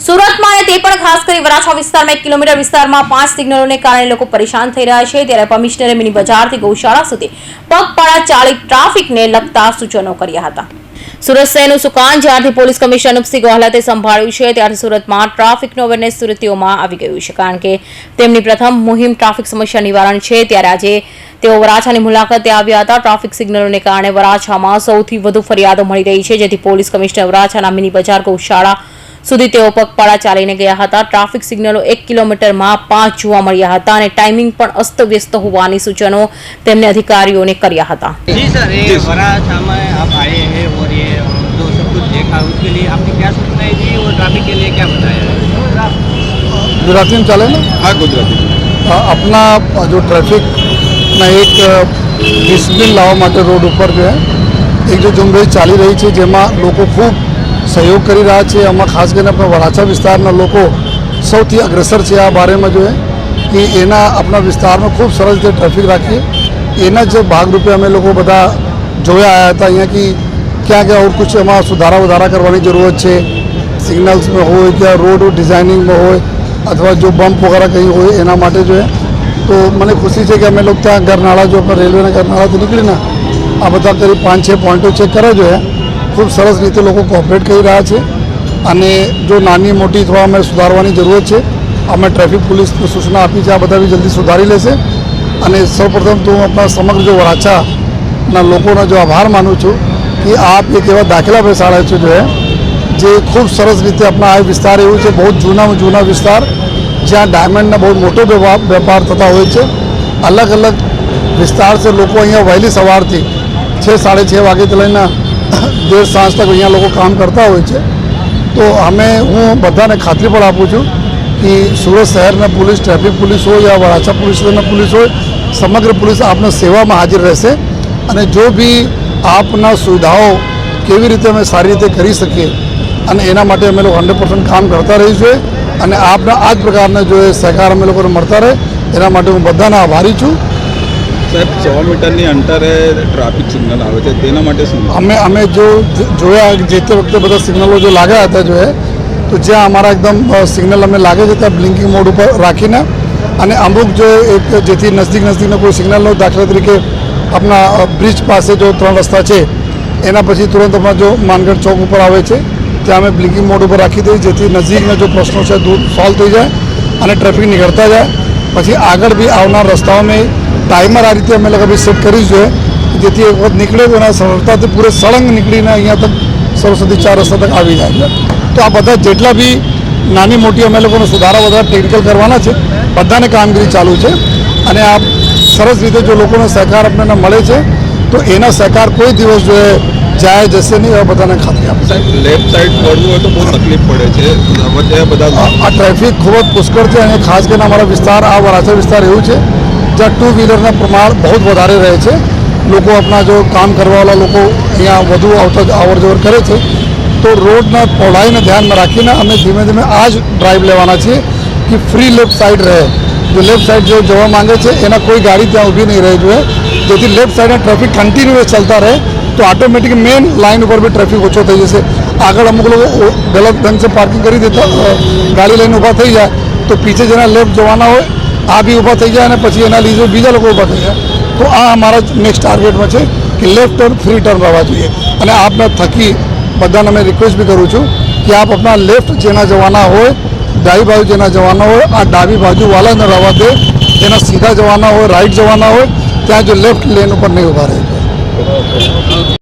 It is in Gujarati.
સુરતમાં અને તે પણ ખાસ કરી વરાછા વિસ્તારમાં એક કિલોમીટર વિસ્તારમાં પાંચ સિગ્નલોને કારણે લોકો પરેશાન થઈ રહ્યા છે. ત્યારે કમિશનરે મિની બજારથી ગૌશાળા સુધી પગપાળા ચાલી ટ્રાફિકને લગતા સૂચનો કર્યા હતા. સુરત શહેરનું સુકાન જ્યારથી પોલીસ કમિશનર અનુપસિંહ ગોહલાતે સંભાળ્યું છે, ત્યારથી સુરતમાં ટ્રાફિકનો અવેરનેસ સુરતીઓમાં આવી ગયું છે. કારણ કે તેમની પ્રથમ મુહિમ ટ્રાફિક સમસ્યા નિવારણ છે. ત્યારે આજે તેઓ વરાછાની મુલાકાતે આવ્યા હતા. ટ્રાફિક સિગ્નલોને કારણે વરાછામાં સૌથી વધુ ફરિયાદો મળી રહી છે, જેથી પોલીસ કમિશનર વરાછાના મિની બજાર ગૌશાળા સુધી તેઓ પગપાળા ચાલીને ગયા હતા ટ્રાફિક સિગ્નલો એક કિલોમીટરમાં પાંચ જોવા મળ્યા હતા અને ટાઈમિંગ પણ અસ્તવ્યસ્ત હોવાની સૂચનો તેમને અધિકારીઓને કર્યા હતા जी सर ये वराछा में आप आए हैं और ये जो सब कुछ देखा उसके लिए आपने क्या सूचनाएं दी और ट्रैफिक के लिए क्या बताया गुजराती में चले ना हाँ गुजराती અ, આપના જો ટ્રાફિકના એક ડિસિપ્લિન લાવવા માટે રોડ ઉપર જો હે એક જો ઝુંબેશ ચાલી રહી છે જેમાં લોકો ખૂબ સહયોગ કરી રહ્યા છે. આમાં ખાસ કરીને આપણા વરાછા વિસ્તારના લોકો સૌથી અગ્રસર છે આ બારેમાં જોઈએ કે એના આપણા વિસ્તારમાં ખૂબ સરસ રીતે ટ્રાફિક રાખીએ. એના જ ભાગરૂપે અમે લોકો બધા જોયા આવ્યા હતા અહીંયા કે ક્યાં ક્યાં ઓર કુછ એમાં સુધારા વધારા કરવાની જરૂરત છે. સિગ્નલ્સમાં હોય કે રોડ ડિઝાઇનિંગમાં હોય અથવા જો બમ્પ વગેરે કંઈ હોય એના માટે જોઈએ તો મને ખુશી છે કે અમે લોકો ત્યાં ગરનાળા જો આપણે રેલવેના ગરનાળાથી નીકળીને આ બધા કરી પાંચ, છ પોઈન્ટો ચેક કરે જો હે ખૂબ સરસ રીતે લોકો કોઓપરેટ કરી રહ્યા છે અને જો નાની મોટી થોડા અમે સુધારવાની જરૂરત છે, અમે ટ્રાફિક પોલીસને સૂચના આપી છે આ બધા બી જલ્દી સુધારી લેશે. અને સૌપ્રથમ તો હું આપણા સમગ્ર જો વરાછાના લોકોનો જો આભાર માનું છું કે આપ એક એવા દાખલા બેસાડ્યા છે જો જે ખૂબ સરસ રીતે આપણા આ વિસ્તાર એવું છે, બહુ જૂનામાં જૂના વિસ્તાર, જ્યાં ડાયમંડના બહુ મોટો વેપાર થતા હોય છે. અલગ અલગ વિસ્તાર છે, લોકો અહીંયા વહેલી સવારથી છ, સાડે છ વાગ્યાથી લઈને દેર સાંજ તક અહીંયા લોકો કામ કરતા હોય છે. તો અમે, હું બધાને ખાતરી પણ આપું છું કે સુરત શહેરના પોલીસ, ટ્રાફિક પોલીસ હોય યા વરાછા પોલીસ પોલીસ હોય, સમગ્ર પોલીસ આપના સેવામાં હાજર રહેશે અને જો બી આપના સુવિધાઓ કેવી રીતે અમે સારી રીતે કરી શકીએ અને એના માટે અમે લોકો હંડ્રેડ કામ કરતા રહીશું અને આપના આ જ પ્રકારના જો સહકાર અમે લોકોને મળતા રહે, એના માટે હું બધાના આભારી છું. સાહેબ સો મીટરની અંતરે ટ્રાફિક સિગ્નલ આવે છે. તેના માટે શું? અમે અમે જો જોયા જે તે વખતે બધા સિગ્નલો જો લાગ્યા હતા જોઈએ તો જ્યાં અમારા એકદમ સિગ્નલ અમે લાગે છે ત્યાં બ્લિંકિંગ મોડ ઉપર રાખીને અને અમુક જો એક જેથી નજદીક નજદીકનો કોઈ સિગ્નલનો દાખલા તરીકે આપણા બ્રિજ પાસે જો ત્રણ રસ્તા છે, એના પછી તુરંત અમારા જો માનગઢ ચોક ઉપર આવે છે, ત્યાં અમે બ્લિંકિંગ મોડ ઉપર રાખી દઈએ, જેથી નજીકના જો પ્રશ્નો છે દૂર સોલ્વ થઈ જાય અને ટ્રાફિક નીકળતા જાય. પછી આગળ બી આવનાર રસ્તાઓમાં ટાઈમર આ રીતે અમે લોકો બી સેટ કરી જોઈએ જેથી એક વખત નીકળે તો એના સરળતાથી પૂરે સળંગ નીકળીને અહીંયા તક સરસ્વતી ચાર રસ્તા તક આવી જાય તો આ બધા જેટલા બી નાની મોટી અમે લોકોને સુધારા વધારા ટેકનિકલ કરવાના છે. બધાને કામગીરી ચાલુ છે. અને આ સરસ રીતે જો લોકોનો સહકાર આપણને મળે છે તો એના સહકાર કોઈ દિવસ જો જાય જશે નહીં એવા બધાને ખાતરી આપે સાહેબ લેફ્ટ સાઈડ વળવું હોય તો બહુ તકલીફ પડે છે. બધા આ ટ્રાફિક ખૂબ જ પુષ્કળ છે. અને ખાસ કરીને અમારા વિસ્તાર આ વરાછા વિસ્તાર એવું છે. જ્યાં ટુ વ્હીલરના પ્રમાણ બહુ વધારે રહે છે. લોકો આપણા જો કામ કરવાવાળા લોકો અહીંયા વધુ આવતા અવર જવર કરે છે. તો રોડના પહોળાઈને ધ્યાનમાં રાખીને અમે ધીમે ધીમે આ જ ડ્રાઈવ લેવાના છીએ કે ફ્રી લેફ્ટ સાઈડ રહે. જો લેફ્ટ સાઈડ જો જવા માંગે છે, એના કોઈ ગાડી ત્યાં ઊભી નહીં રહે જોઈએ. જેથી લેફ્ટ સાઈડના ટ્રાફિક કન્ટિન્યુઅસ ચાલતા રહે, તો ઓટોમેટિક મેઇન લાઇન ઉપર બી ટ્રાફિક ઓછો થઈ જશે. આગળ અમુક લોકો ગલત ઢંગ પાર્કિંગ કરી દેતા ગાડી લઈને ઊભા થઈ જાય, તો પીછે જેના લેફ્ટ જવાના હોય આ બી ઊભા થઈ જાય અને પછી એના લીધે બીજા લોકો ઊભા થઈ જાય તો આ અમારા નેક્સ્ટ ટાર્ગેટમાં છે કે લેફ્ટ ટર્ન ફ્રી ટર્ન રહેવા જોઈએ. અને આપના થકી બધાને અમે રિક્વેસ્ટ બી કરું છું કે આપ આપણા લેફ્ટ જેના જવાના હોય, ડાબી બાજુ જેના જવાના હોય, આ ડાબી બાજુ વાળાને રહેવા દે. જેના સીધા જવાના હોય રાઈટ જવાના હોય, ત્યાં જો લેફ્ટ લેન ઉપર નહીં ઊભા રહે.